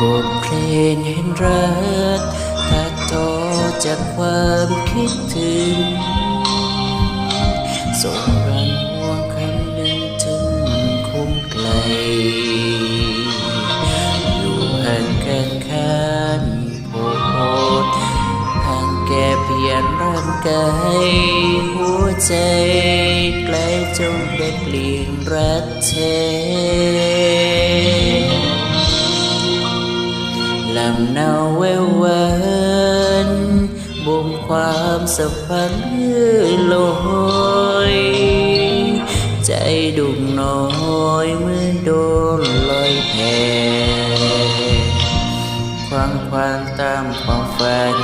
บทเพลงแห่งรักถ้าทอจากความคิดถึงส่งรังห่วงคำหนึ่งถึงคงไกล อยู่ห่างกันข้านโพดห่างแก่เพียงร่างกายหัวใจใกล้จงได้เปลี่ยนรักเธอ ลำเนาแวววานบ่มความสัมพันธ์เลื่อลอยใจดุงน้อยเมือโดนลอยแพควางควางตามความฝัน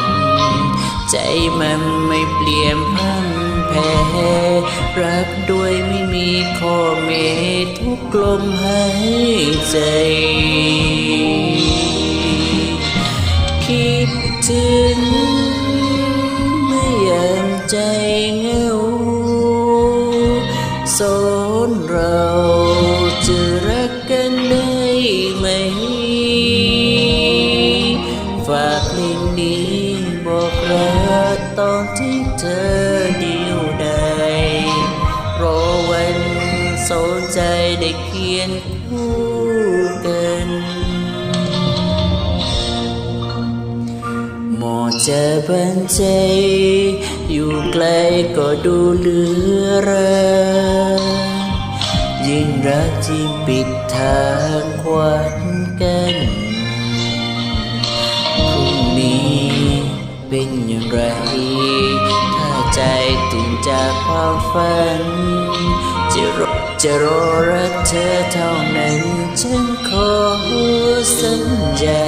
ใจมันไม่เปลี่ยนพันแพ้รักด้วยไม่มีข้อเมทุกลมหายใจ ถึงเมื่อยามใจเหงาสอนเราจะรักกันได้ไหม ฝากเพลงนี้บอกรักตอนที่เธอเดียวดายรอวันสนใจได้เขียนคู่กัน หมอจะบันใจ อยู่ไกลก็ดูเหลือรักยิ่งรักยิ่ปิดทางควันกันพรุ่งนี้เป็นอย่างไร ถ้าใจตื่นจากความฝัน จะรอจะรอรักเธอเท่านั้น ฉันขอสัญญา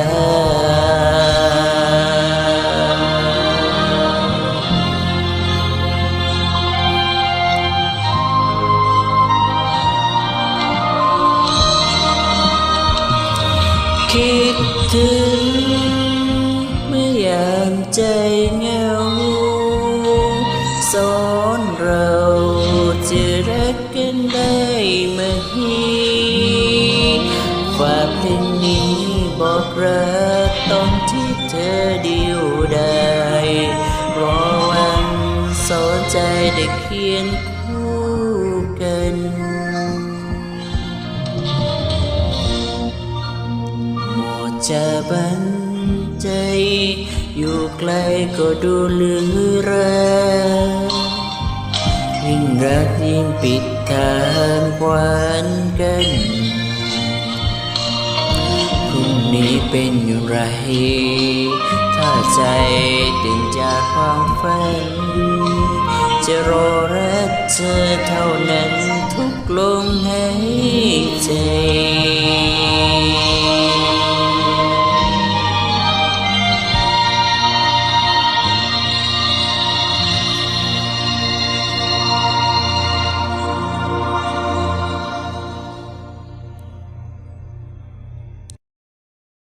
คิดถึงเมื่อยามใจเหงาสอนเราจะรักกันได้ไหมฝากเพลงนี้บอกรักตอนที่เธอเดียวได้รอวันสอนใจได้เขียน จะบันใจ อยู่ไกลก็ดูเหลือรักยิ่งรักยิ่งปิดทางควันกันพรุ่งนี้เป็นอย่างไร ถ้าใจตื่นจากความฝัน จะรอรักเธอเท่านั้นทุกลมหายใจ